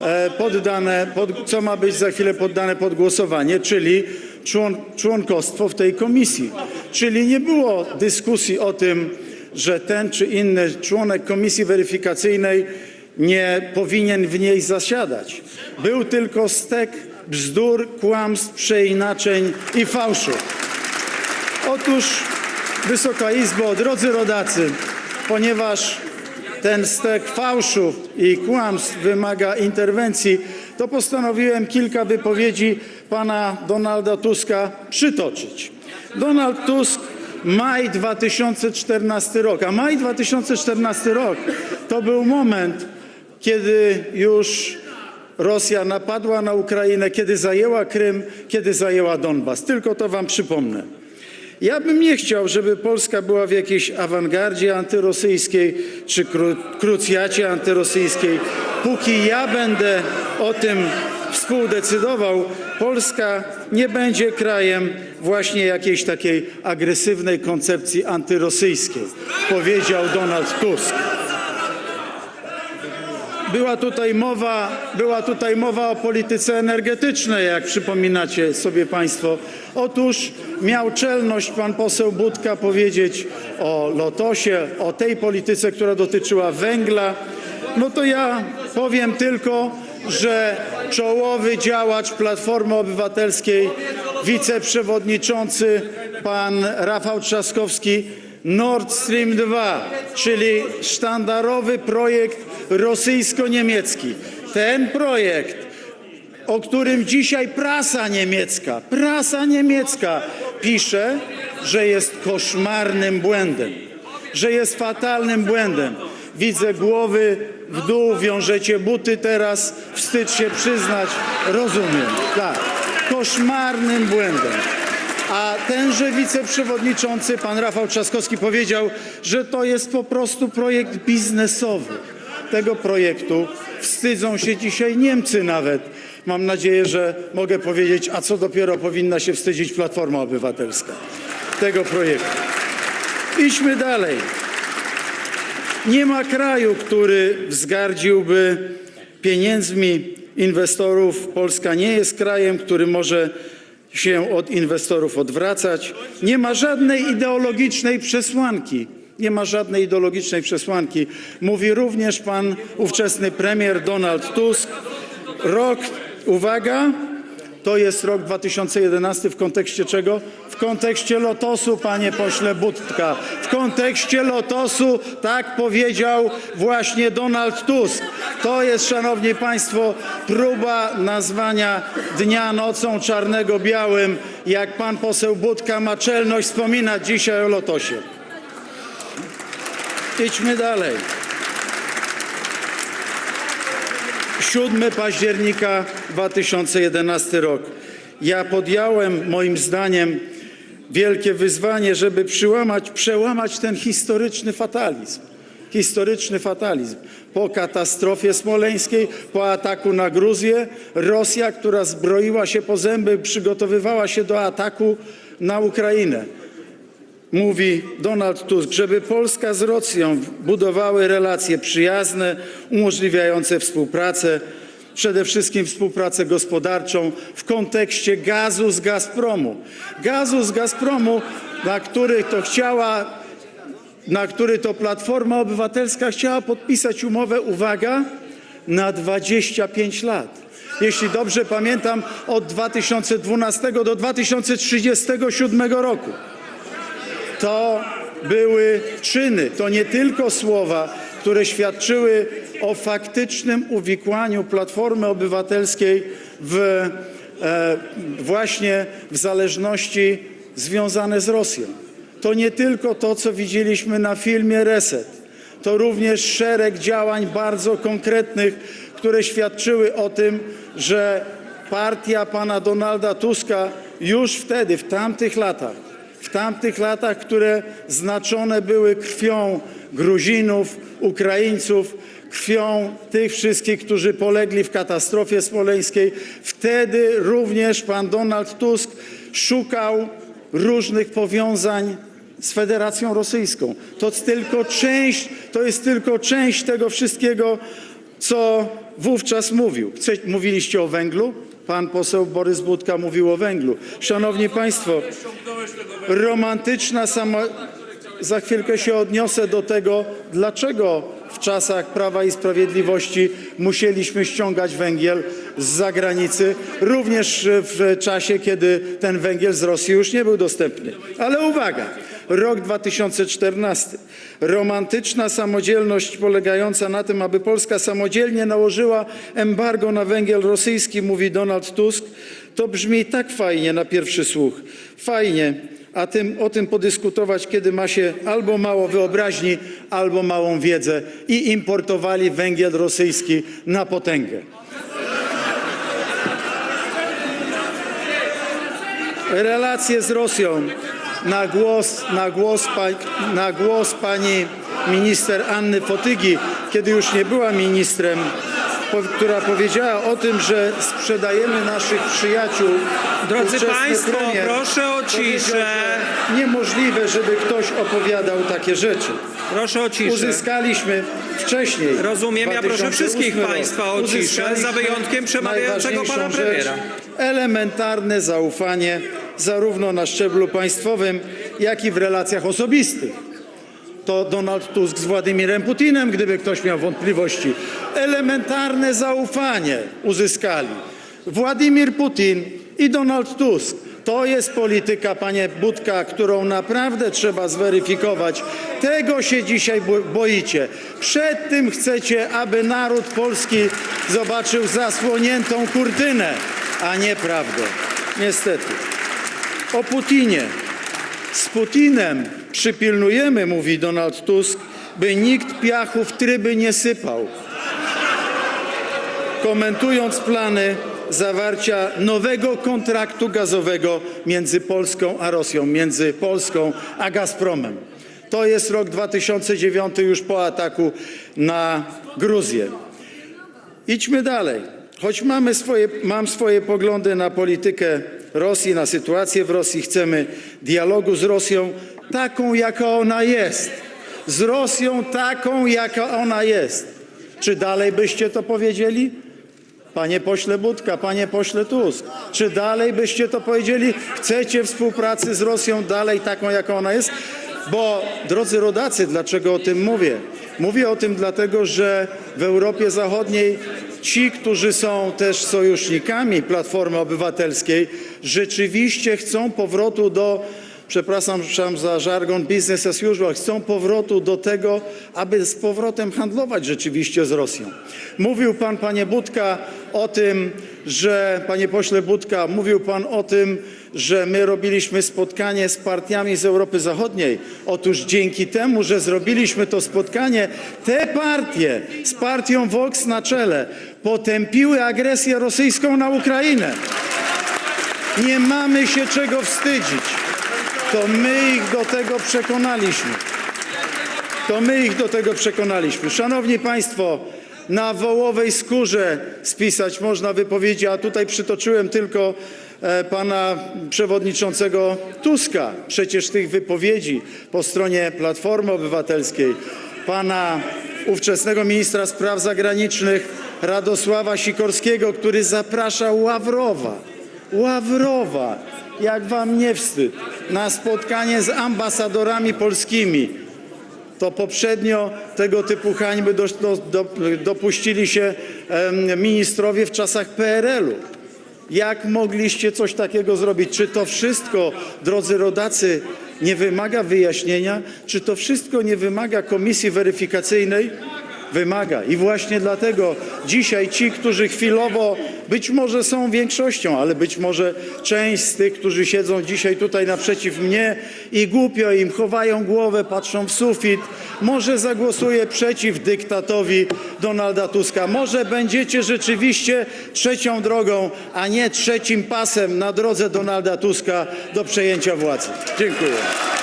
e, poddane, pod, co ma być za chwilę poddane pod głosowanie, czyli człon, członkostwo w tej komisji. Czyli nie było dyskusji o tym, że ten czy inny członek komisji weryfikacyjnej nie powinien w niej zasiadać. Był tylko stek bzdur, kłamstw, przeinaczeń i fałszu. Otóż, Wysoka Izbo, drodzy rodacy, ponieważ ten stek fałszów i kłamstw wymaga interwencji, to postanowiłem kilka wypowiedzi pana Donalda Tuska przytoczyć. Donald Tusk, maj 2014 rok, a maj 2014 rok to był moment, kiedy już Rosja napadła na Ukrainę, kiedy zajęła Krym, kiedy zajęła Donbas. Tylko to wam przypomnę. Ja bym nie chciał, żeby Polska była w jakiejś awangardzie antyrosyjskiej czy kru, krucjacie antyrosyjskiej. Póki ja będę o tym współdecydował, Polska nie będzie krajem właśnie jakiejś takiej agresywnej koncepcji antyrosyjskiej, powiedział Donald Tusk. Była tutaj mowa, była tutaj mowa o polityce energetycznej, jak przypominacie sobie Państwo. Otóż miał czelność pan poseł Budka powiedzieć o Lotosie, o tej polityce, która dotyczyła węgla. No to ja powiem tylko, że czołowy działacz Platformy Obywatelskiej, wiceprzewodniczący pan Rafał Trzaskowski Nord Stream 2, czyli sztandarowy projekt rosyjsko-niemiecki. Ten projekt, o którym dzisiaj prasa niemiecka, prasa niemiecka pisze, że jest koszmarnym błędem, że jest fatalnym błędem. Widzę głowy w dół, wiążecie buty teraz, wstyd się przyznać, rozumiem, tak, koszmarnym błędem. A tenże wiceprzewodniczący, pan Rafał Trzaskowski powiedział, że to jest po prostu projekt biznesowy. Tego projektu wstydzą się dzisiaj Niemcy nawet. Mam nadzieję, że mogę powiedzieć, a co dopiero powinna się wstydzić Platforma Obywatelska tego projektu. Idźmy dalej. Nie ma kraju, który wzgardziłby pieniędzmi inwestorów. Polska nie jest krajem, który może się od inwestorów odwracać. Nie ma żadnej ideologicznej przesłanki. Nie ma żadnej ideologicznej przesłanki. Mówi również pan ówczesny premier Donald Tusk. Rok, uwaga, to jest rok 2011 w kontekście czego? W kontekście Lotosu, panie pośle Budka. W kontekście Lotosu tak powiedział właśnie Donald Tusk. To jest, szanowni państwo, próba nazwania dnia nocą czarnego białym, jak pan poseł Budka ma czelność wspominać dzisiaj o Lotosie. Idźmy dalej. 7 października 2011 rok. Ja podjąłem, moim zdaniem, wielkie wyzwanie, żeby przyłamać, przełamać ten historyczny fatalizm. Historyczny fatalizm. Po katastrofie smoleńskiej, po ataku na Gruzję, Rosja, która zbroiła się po zęby, przygotowywała się do ataku na Ukrainę mówi Donald Tusk, żeby Polska z Rosją budowały relacje przyjazne, umożliwiające współpracę, przede wszystkim współpracę gospodarczą w kontekście gazu z Gazpromu. Gazu z Gazpromu, na który to chciała, na który to Platforma Obywatelska chciała podpisać umowę, uwaga, na 25 lat. Jeśli dobrze pamiętam, od 2012 do 2037 roku to były czyny, to nie tylko słowa, które świadczyły o faktycznym uwikłaniu Platformy Obywatelskiej w, e, właśnie w zależności związane z Rosją. To nie tylko to, co widzieliśmy na filmie Reset. To również szereg działań bardzo konkretnych, które świadczyły o tym, że partia pana Donalda Tuska już wtedy, w tamtych latach, w tamtych latach, które znaczone były krwią Gruzinów, Ukraińców, krwią tych wszystkich, którzy polegli w katastrofie smoleńskiej. Wtedy również pan Donald Tusk szukał różnych powiązań z Federacją Rosyjską. To tylko część, to jest tylko część tego wszystkiego, co wówczas mówił. Mówiliście o węglu? Pan poseł Borys Budka mówił o węglu. Szanowni Państwo, romantyczna samo... Za chwilkę się odniosę do tego, dlaczego w czasach Prawa i Sprawiedliwości musieliśmy ściągać węgiel z zagranicy, również w czasie, kiedy ten węgiel z Rosji już nie był dostępny. Ale uwaga, rok 2014. Romantyczna samodzielność polegająca na tym, aby Polska samodzielnie nałożyła embargo na węgiel rosyjski, mówi Donald Tusk. To brzmi tak fajnie na pierwszy słuch. Fajnie a tym, o tym podyskutować, kiedy ma się albo mało wyobraźni, albo małą wiedzę i importowali węgiel rosyjski na potęgę. Relacje z Rosją na głos, na głos, na głos pani minister Anny Fotygi, kiedy już nie była ministrem, która powiedziała o tym, że sprzedajemy naszych przyjaciół. Drodzy Państwo, premier proszę o ciszę. Niemożliwe, żeby ktoś opowiadał takie rzeczy. Proszę o ciszę. Uzyskaliśmy wcześniej. Rozumiem, ja proszę 2008 wszystkich państwa o ciszę, za wyjątkiem przemawiającego pana premiera. rzecz, Elementarne zaufanie zarówno na szczeblu państwowym, jak i w relacjach osobistych. To Donald Tusk z Władimirem Putinem, gdyby ktoś miał wątpliwości. Elementarne zaufanie uzyskali. Władimir Putin i Donald Tusk. To jest polityka, panie Budka, którą naprawdę trzeba zweryfikować. Tego się dzisiaj bo- boicie. Przed tym chcecie, aby naród polski zobaczył zasłoniętą kurtynę, a nie prawdę. Niestety. O Putinie. Z Putinem przypilnujemy, mówi Donald Tusk, by nikt piachu w tryby nie sypał. Komentując plany zawarcia nowego kontraktu gazowego między Polską a Rosją, między Polską a Gazpromem. To jest rok 2009 już po ataku na Gruzję. Idźmy dalej. Choć mamy swoje, mam swoje poglądy na politykę Rosji, na sytuację w Rosji, chcemy dialogu z Rosją taką, jaka ona jest. Z Rosją taką, jaka ona jest. Czy dalej byście to powiedzieli? Panie pośle Budka, panie pośle Tusk, czy dalej byście to powiedzieli? Chcecie współpracy z Rosją dalej taką, jaką ona jest? Bo, drodzy rodacy, dlaczego o tym mówię? Mówię o tym dlatego, że w Europie Zachodniej ci, którzy są też sojusznikami Platformy Obywatelskiej, rzeczywiście chcą powrotu do przepraszam za żargon business as usual, chcą powrotu do tego, aby z powrotem handlować rzeczywiście z Rosją. Mówił pan, panie Budka, o tym, że, panie pośle Budka, mówił pan o tym, że my robiliśmy spotkanie z partiami z Europy Zachodniej. Otóż dzięki temu, że zrobiliśmy to spotkanie, te partie z partią Vox na czele potępiły agresję rosyjską na Ukrainę. Nie mamy się czego wstydzić. To my ich do tego przekonaliśmy. To my ich do tego przekonaliśmy. Szanowni Państwo, na wołowej skórze spisać można wypowiedzi, a tutaj przytoczyłem tylko e, pana przewodniczącego Tuska. Przecież tych wypowiedzi po stronie Platformy Obywatelskiej, pana ówczesnego ministra spraw zagranicznych Radosława Sikorskiego, który zapraszał Ławrowa, Ławrowa, jak wam nie wstyd, na spotkanie z ambasadorami polskimi to poprzednio tego typu hańby do, do, do, dopuścili się em, ministrowie w czasach PRL-u. Jak mogliście coś takiego zrobić? Czy to wszystko, drodzy rodacy, nie wymaga wyjaśnienia? Czy to wszystko nie wymaga komisji weryfikacyjnej? Wymaga. I właśnie dlatego dzisiaj ci, którzy chwilowo być może są większością, ale być może część z tych, którzy siedzą dzisiaj tutaj naprzeciw mnie i głupio im chowają głowę, patrzą w sufit, może zagłosuje przeciw dyktatowi Donalda Tuska. Może będziecie rzeczywiście trzecią drogą, a nie trzecim pasem na drodze Donalda Tuska do przejęcia władzy. Dziękuję.